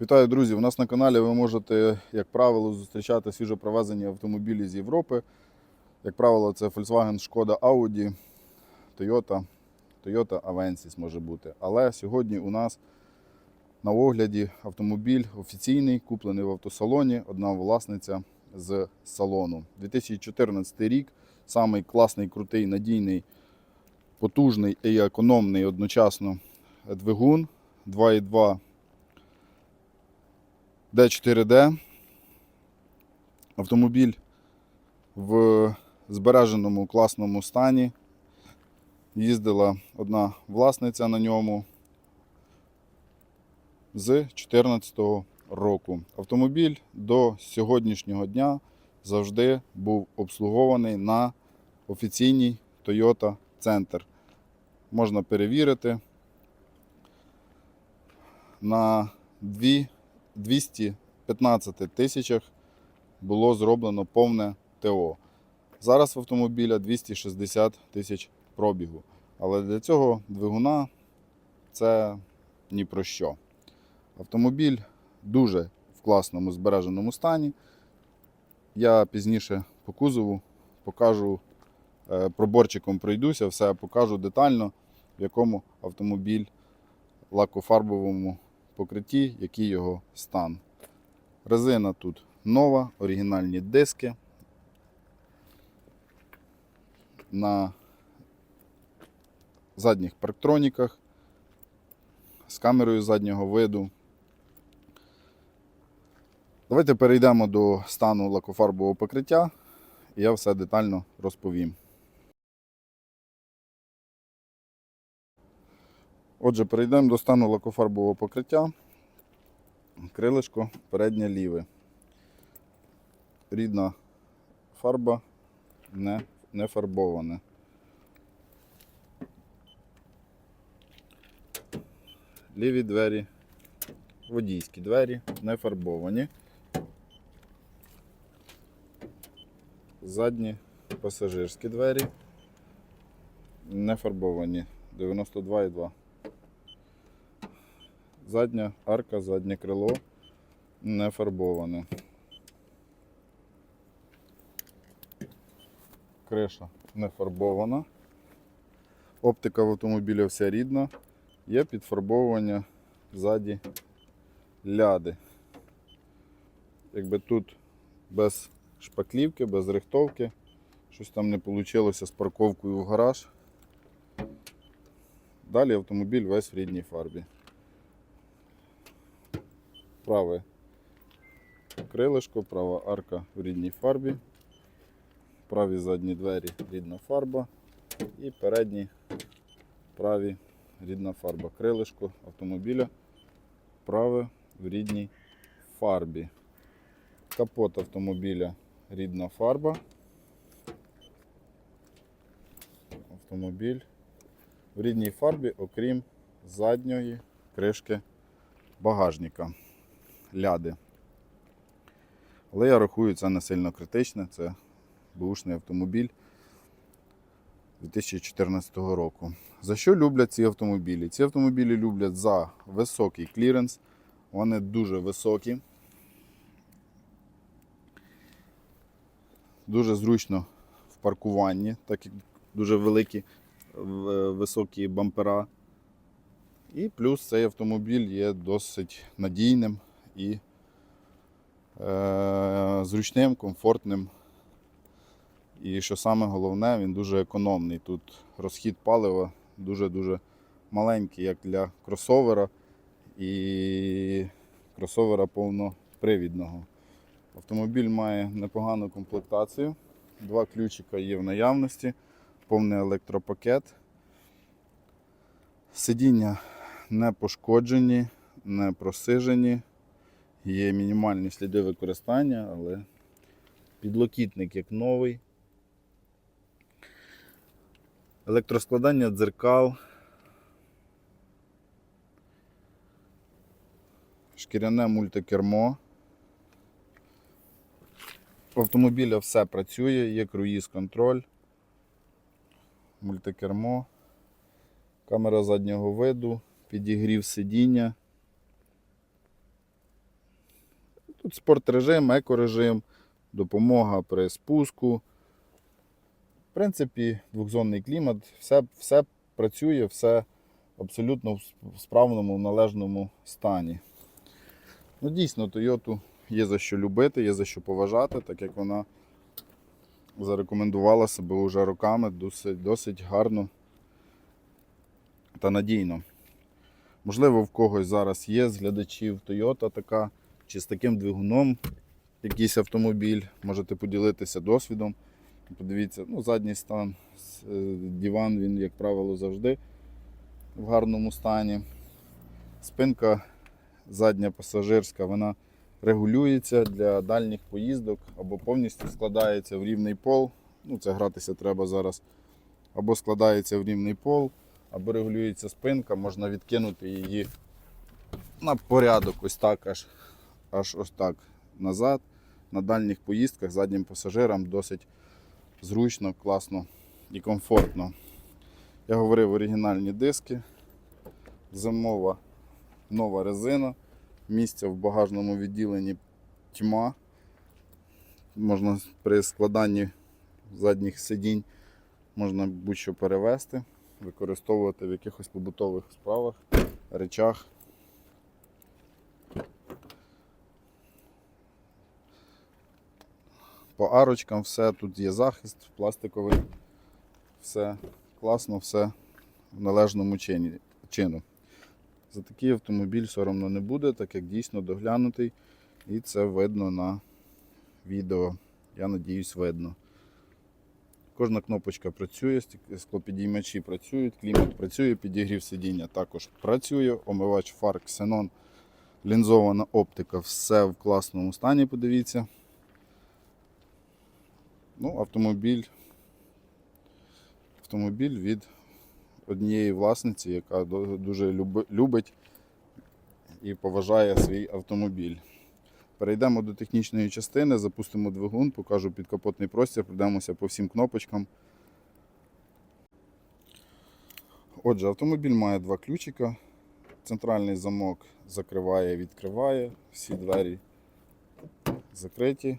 Вітаю, друзі! У нас на каналі ви можете, як правило, зустрічати свіжопривезені автомобілі з Європи. Як правило, це Volkswagen, Škoda, Audi, Toyota, Toyota Avensis може бути. Але сьогодні у нас на огляді автомобіль офіційний, куплений в автосалоні, одна власниця з салону. 2014 рік, самий класний, крутий, надійний, потужний і економний одночасно двигун 2.2 D4D. Автомобіль в збереженому класному стані. Їздила одна власниця на ньому з 2014 року. Автомобіль до сьогоднішнього дня завжди був обслугований на офіційній Toyota Центр. Можна перевірити на дві 215 тисячах було зроблено повне ТО. Зараз в автомобіля 260 тисяч пробігу. Але для цього двигуна це ні про що. Автомобіль дуже в класному збереженому стані. Я пізніше по кузову покажу, е, проборчиком пройдуся, все покажу детально, в якому автомобіль лакофарбовому покритті, який його стан. Резина тут нова, оригінальні диски. На задніх парктроніках з камерою заднього виду. Давайте перейдемо до стану лакофарбового покриття і я все детально розповім. Отже, перейдемо до стану лакофарбового покриття. Крилишко переднє ліве. Рідна фарба не, не фарбована. Ліві двері, водійські двері не фарбовані. Задні пасажирські двері не фарбовані 92,2. Задня арка, заднє крило не фарбоване. Криша не фарбована. Оптика в автомобілі вся рідна. Є підфарбовування ззаді ляди. Якби тут без шпаклівки, без рихтовки. Щось там не вийшло з парковкою в гараж. Далі автомобіль весь в рідній фарбі. Праве крилишко, права арка в рідній фарбі. Праві задні двері рідна фарба. І передні праві рідна фарба. Крилишко автомобіля праве в рідній фарбі. Капот автомобіля рідна фарба. Автомобіль в рідній фарбі, окрім задньої кришки багажника ляди. Але я рахую, це не сильно критичне. Це бушний автомобіль 2014 року. За що люблять ці автомобілі? Ці автомобілі люблять за високий кліренс. Вони дуже високі. Дуже зручно в паркуванні, так як дуже великі високі бампера. І плюс цей автомобіль є досить надійним і е, зручним, комфортним. І що саме головне, він дуже економний. Тут розхід палива дуже-дуже маленький, як для кросовера і кросовера повнопривідного. Автомобіль має непогану комплектацію. Два ключика є в наявності, повний електропакет. Сидіння не пошкоджені, не просижені. Є мінімальні сліди використання, але підлокітник як новий. Електроскладання дзеркал. Шкіряне мультикермо. В автомобіля все працює, є круїз контроль, мультикермо, камера заднього виду, підігрів сидіння. Тут спортрежим, екорежим, допомога при спуску. В принципі, двохзонний клімат, все, все працює, все абсолютно в справному, належному стані. Ну, дійсно, Toyota є за що любити, є за що поважати, так як вона зарекомендувала себе вже роками досить, досить гарно та надійно. Можливо, в когось зараз є з глядачів Toyota така, чи з таким двигуном якийсь автомобіль. Можете поділитися досвідом. Подивіться, ну, задній стан, е, диван, він, як правило, завжди в гарному стані. Спинка задня пасажирська, вона регулюється для дальніх поїздок або повністю складається в рівний пол. Ну, це гратися треба зараз. Або складається в рівний пол, або регулюється спинка, можна відкинути її на порядок, ось так, аж, аж ось так назад. На дальніх поїздках заднім пасажирам досить зручно, класно і комфортно. Я говорив оригінальні диски, зимова нова резина, місця в багажному відділенні тьма. Можна при складанні задніх сидінь можна будь-що перевести, використовувати в якихось побутових справах, речах. По арочкам все, тут є захист пластиковий, все класно, все в належному чину. За такий автомобіль соромно не буде, так як дійсно доглянутий, і це видно на відео. Я надіюсь, видно. Кожна кнопочка працює, склопідіймачі працюють, клімат працює, підігрів сидіння також працює, омивач фар Xenon, лінзована оптика, все в класному стані, подивіться. Ну, автомобіль. Автомобіль від однієї власниці, яка дуже любить і поважає свій автомобіль. Перейдемо до технічної частини, запустимо двигун, покажу підкапотний простір, пройдемося по всім кнопочкам. Отже, автомобіль має два ключика. Центральний замок закриває, відкриває, всі двері закриті.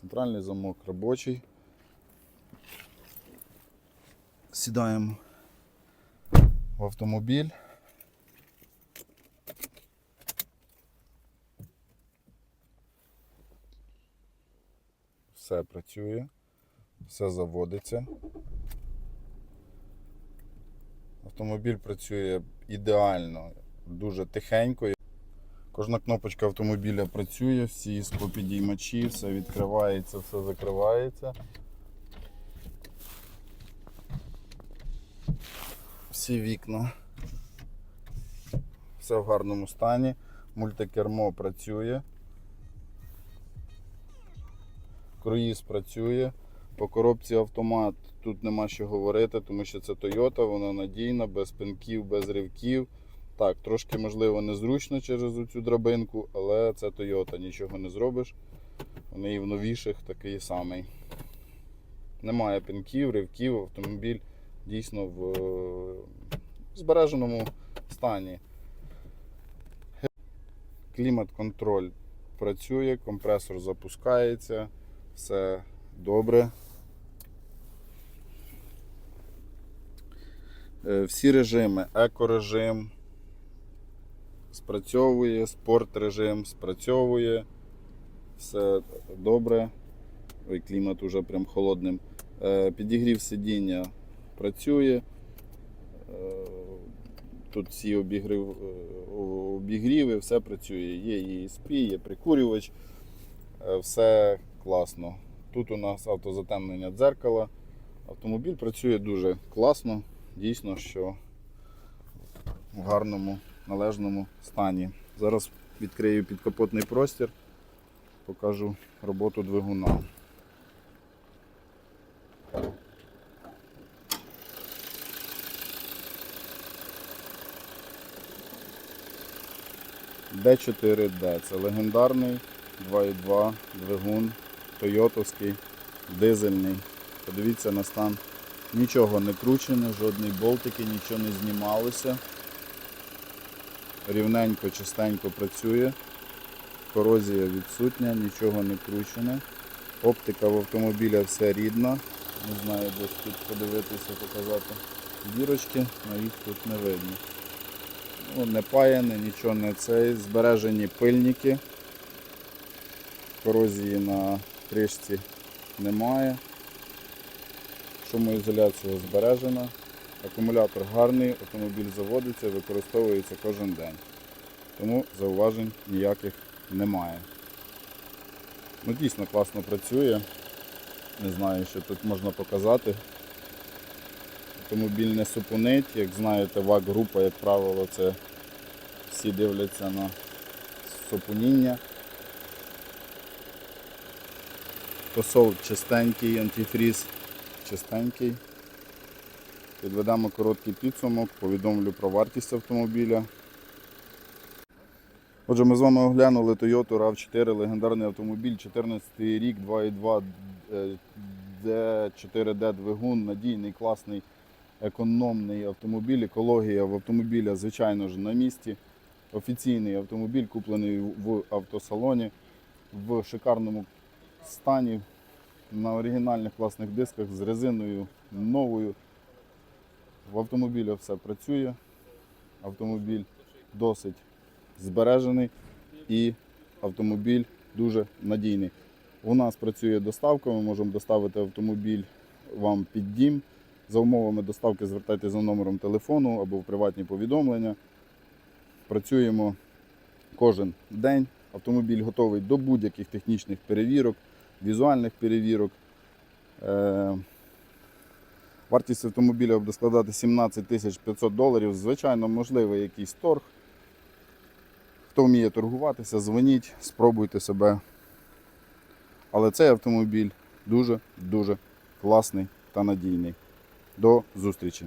Центральний замок робочий. Сідаємо в автомобіль. Все працює, все заводиться. Автомобіль працює ідеально, дуже тихенько. Кожна кнопочка автомобіля працює, всі склопідіймачі, все відкривається, все закривається. Всі вікна. Все в гарному стані. Мультикермо працює. Круїз працює. По коробці автомат тут нема що говорити, тому що це Toyota, вона надійна, без пинків, без ривків. Так, трошки можливо незручно через цю драбинку, але це Toyota, нічого не зробиш. Вони і в новіших такий самий. Немає пінків, ривків, автомобіль дійсно в е, збереженому стані. Клімат-контроль працює, компресор запускається, все добре. Е, Всі режими, екорежим спрацьовує, спорт режим спрацьовує, все добре. Ой, клімат уже прям холодним. Е, Підігрів сидіння працює. Е, Тут всі обігрів, е, обігріви, все працює. Є ESP, є прикурювач, все класно. Тут у нас автозатемнення дзеркала. Автомобіль працює дуже класно, дійсно, що в гарному, належному стані. Зараз відкрию підкапотний простір, покажу роботу двигуна. Д4Д. Це легендарний 2.2 двигун Тойотовський, дизельний. Подивіться на стан. Нічого не кручене, жодні болтики, нічого не знімалося. Рівненько, чистенько працює. Корозія відсутня, нічого не кручене. Оптика в автомобіля все рідна. Не знаю, десь тут подивитися, показати дірочки, але їх тут не видно. Ну, не паяне, нічого не цей. Збережені пильники. Корозії на кришці немає. Шумоізоляція збережена. Акумулятор гарний, автомобіль заводиться, використовується кожен день. Тому зауважень ніяких немає. Ну, дійсно класно працює. Не знаю, що тут можна показати. Автомобіль не супунить. Як знаєте, ВАК-група, як правило, це всі дивляться на супуніння. Посол чистенький, антифріз чистенький. Підведемо короткий підсумок, повідомлю про вартість автомобіля. Отже, ми з вами оглянули Toyota RAV4, легендарний автомобіль, 14 рік, 2.2 е, D4D двигун, надійний, класний, економний автомобіль. Екологія в автомобіля, звичайно ж, на місці. Офіційний автомобіль, куплений в автосалоні в шикарному стані, на оригінальних класних дисках з резиною новою. В автомобілі все працює. Автомобіль досить збережений і автомобіль дуже надійний. У нас працює доставка, ми можемо доставити автомобіль вам під дім. За умовами доставки звертайтеся за номером телефону або в приватні повідомлення. Працюємо кожен день. Автомобіль готовий до будь-яких технічних перевірок, візуальних перевірок. Вартість автомобіля буде складати 17 тисяч 500 доларів. Звичайно, можливий якийсь торг. Хто вміє торгуватися, дзвоніть, спробуйте себе. Але цей автомобіль дуже-дуже класний та надійний. До зустрічі!